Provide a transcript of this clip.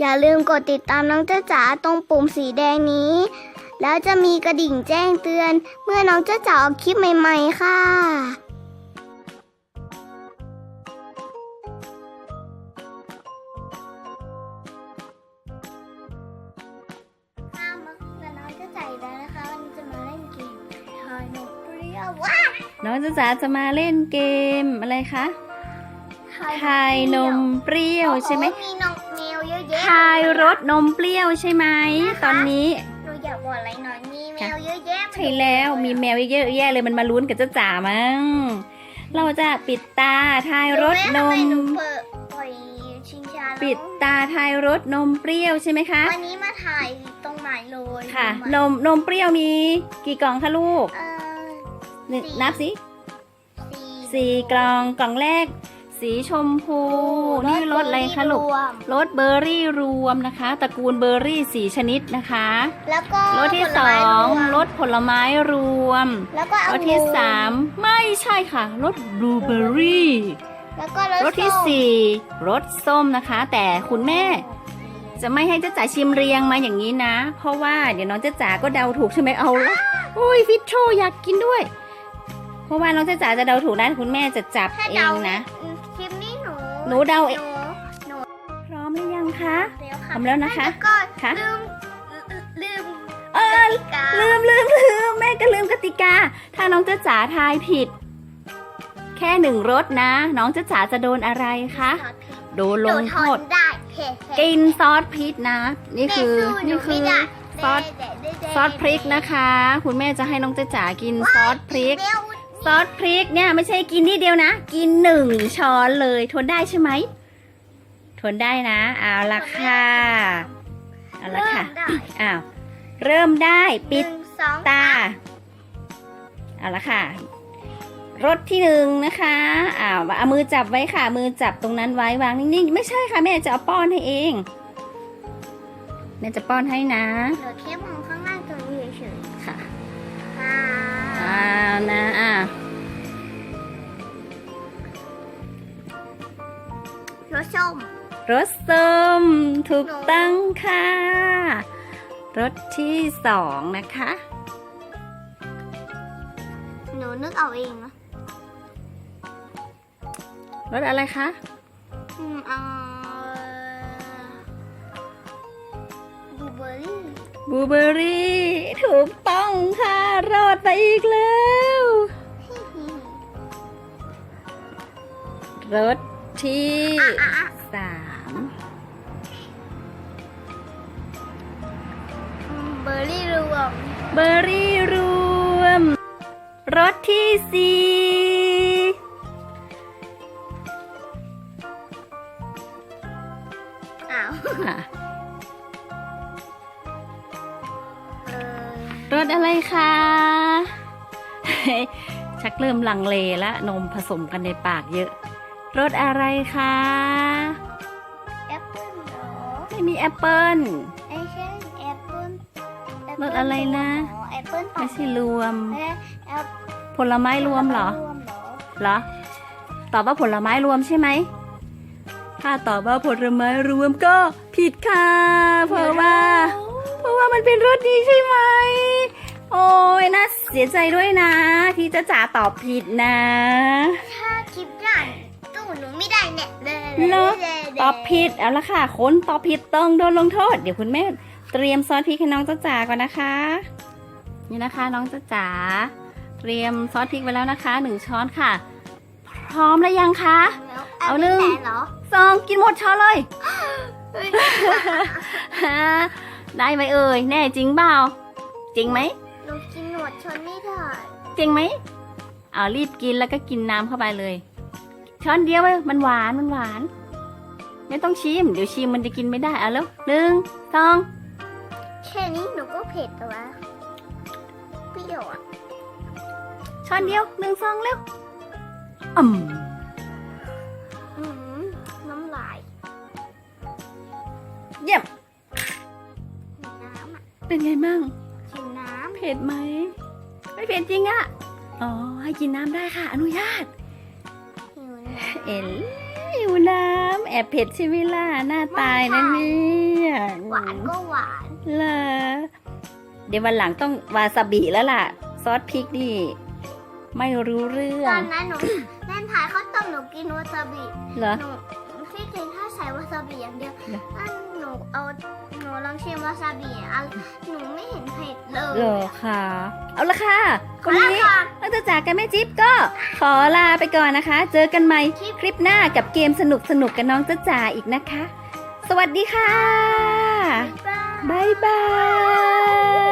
อย่าลืมกดติดตามน้องจ้าจ๋าตรงปุ่มสีแดงนี้ แล้วจะมีกระดิ่งแจ้งเตือน เมื่อน้องจ้าจ๋าออกคลิปใหม่ๆ ค่ะค่ะมากับน้องจ้าจ๋าอีกแล้วนะคะวันนี้จะมาเล่นเกมทายนกเปรี้ยวว้าน้องจ๊ะจ๋าจะมาเล่นเกมอะไรคะทายนมเปรี้ยวใช่ไหมโอ้มีนมแมว เยอะแยะทายรสนมเปรี้ยวใช่ไหมนะคะตอนนี้หนูอยากบอกอะไรหน่อยมีแมวเยอะแยะใช่แล้วมีแมวเยอะแยะเลยมันมาลุ้นกับจ๊ะจ๋ามั้งเราจะปิดตาทายรสนรู้ไหทำไหมเปิดปล่อยชิงช้าแล้วปิดตาทายรสนมเปรี้ยวใช่ไหมคะวันนี้มาถ่ายตรงไหนเลยค่ะรู้ไหนมนมเปรี้ยวมีกี่กล่องคะลูกเออหนึ่งสี่นับสิสี่สี่กล่องกล่องแรก สีชมพู นี่รสอะไรคะลูกรวมรสเบอร์รี่รวมนะคะ ตระกูลเบอร์รี่สีชนิดนะคะ แล้วก็รสที่ผสลอไม้งวมรสผลไม้รวม แล้วก็รสที่สามไม่ใช่ค่ะรสบลูเบอร์รี่แล้วก็รสรสที่ส้มสี่รสส้มนะคะ แต่คุณแม่จะไม่ให้เจ้าจ๋าชิมเรียงมาอย่างนี้นะ เพราะว่าเดี๋ยวน้องเจ้าจ๋าก็เดาถูกใช่ไหมเอาละอุ้ยฟิตโชอยากกินด้วย เพราะว่าน้องเจ้าจ๋าจะเดาถูกได้คุณแม่จะจับถ้าเอเดางนะคลิปนี้ หนูหนูเดาเองหนูพร้อมหรือยังคะเดี๋ยวพร้อมแล้วนะคะแล้วก็ค่ะลืมลืมเออกาลืมลืมลืมแม่ก็ลืมกติกา ถ้าน้องเจ้าจ๋าทายผิด แค่หนึ่งรสนะ น้องเจ้าจ๋าจะโดนอะไรคะโดนลงโทษหนูทนได้เผ็ดเผ็ดกินซอสพริกนะ นี่คือแม่สู้หนี่คือไม่ได้ซอสเด็ดเด็ดเด็ดซอสพริกนะคะ คุณแม่จะให้น้องเจ้าจ๋ากินซอสพริกเร็ว ซอสพริกเนี่ยไม่ใช่กินนิดเดียวนะ กินหนึ่งช้อนเลยทนได้ใช่ไหม ทนได้นะ เอาละค่ะ เอาละค่ะเริ่มได้อ้าว เริ่มได้ปิดหนึ่งสองตา เอาละค่ะ รถที่หนึ่งนะคะ อ้าวเอามือจับไว้ค่ะ มือจับตรงนั้นไว้วางนิ่งๆ ไม่ใช่ค่ะแม่จะเอาป้อนให้เอง แม่จะป้อนให้นะเหลือแค่มองข้างล่างตรง นะอะรสส้มรถส้มถูกต้องค่ะรถที่สองนะคะ หนูนึกเอาเองนะรถอะไรคะอืมเอาบลูเบอร์รี่บลูเบอร์รี่ถูกต้อ งค่ะรอดไปอีกแล้วรถที่อะอะอะสามอืมเบอร์รี่รวม เบอร์รี่รวม รถที่สี่อ้าว รถอะไรคะชักเริ่มลังเลละนมผสมกันในปากเยอะรถอะไรคะแอปเปิ้ลเหรอไม่มีแอปเปิลไอ้ใช่แอปเปิ้ลแปเปิ้ลรสอะไรนะอ๋อแอปเปิ้ลไม่ใช่รวมเอ๊ะแอปผลไม้รวมเหรอรวมเหรอเหรอตอบว่าผลไม้รวมใช่ไหมถ้าตอบว่าผลไม้รวมก็ผิดค่ะ เพราะว่า เพราะว่ามันเป็นรสดีใช่ไหม โอ้ยน่าเสียใจด้วยนะ ที่จะจ๋าตอบผิดนะ ถ้าคลิปได้ตู้หนูไม่ได้เนี่ยเลยเหรอตอบผิดเอาละค่ะ คนตอบผิดต้องโดนลงโทษ เดี๋ยวคุณแม่เตรียมซอสพริกให้น้องจ้าจ๋าก่อนนะคะ นี่นะคะน้องจ้าจ๋าเตรียมซอสพริกไว้แล้วนะคะหนึ่งช้อนค่ะ พร้อมแล้วยังคะ เอาหนึ่งแสเหรอซองกินหมดช้อนเลยเฮ้ยฮะ ได้ไหมเอ่ยแน่จริงเปล่าจริงไหมหนูกินหนวดชนไม่ได้จริงไหมเอารีบกินแล้วก็กินน้ำเข้าไปเลย ช้อนเดียวเว้ยมันหวานมันหวาน ไม่ต้องชิม เดี๋ยวชิมมันจะกินไม่ได้เอาแล้วหนึ่งสองแค่นี้หนูก็เผ็ดแต่ว่าเปรี้ยวอะช้อนเดียวหนึ่งสองเร็วอืมอืมน้ำลาย เยี่ยมน้ำอะ เป็นไงมั่งกินน้เผ็ดไหม ไม่เผ็ดจริงอะอ๋อ ให้กินน้ำได้ค่ะ อนุญาตำหิวน้เอ็นหิวน้ำแอบเผ็ดใช่ไหมล่ะหน้าตายนะเนี่ยหวานก็หวานเหรอเดี๋ยววันหลังต้องวาซาบิแล้วล่ะ ซอสพริกนี่ ไม่รู้เรื่อตองนนั้นหนู เล่นทายข้าวต้มหนูกินวาซาบิเหรอ หนูที่จริงถ้าใส่ วาซาบิอย่างเดียวเหรออันหนูเอาหนูลองชิมวาซาบิอะหนูไม่เห็นเผ็ดเลยเหรอค่ะ เอาละค่ะขอวันลานี้ก่อนเราจะจากกันแม่จิ๊บก็ขอลาไปก่อนนะคะ เจอกันใหม่คลิปหน้ากับเกมสนุกสนุกๆกับน้องจ้าจ๋าอีกนะคะ สวัสดีค่ะ บ๊ายบายบ๊ายบาย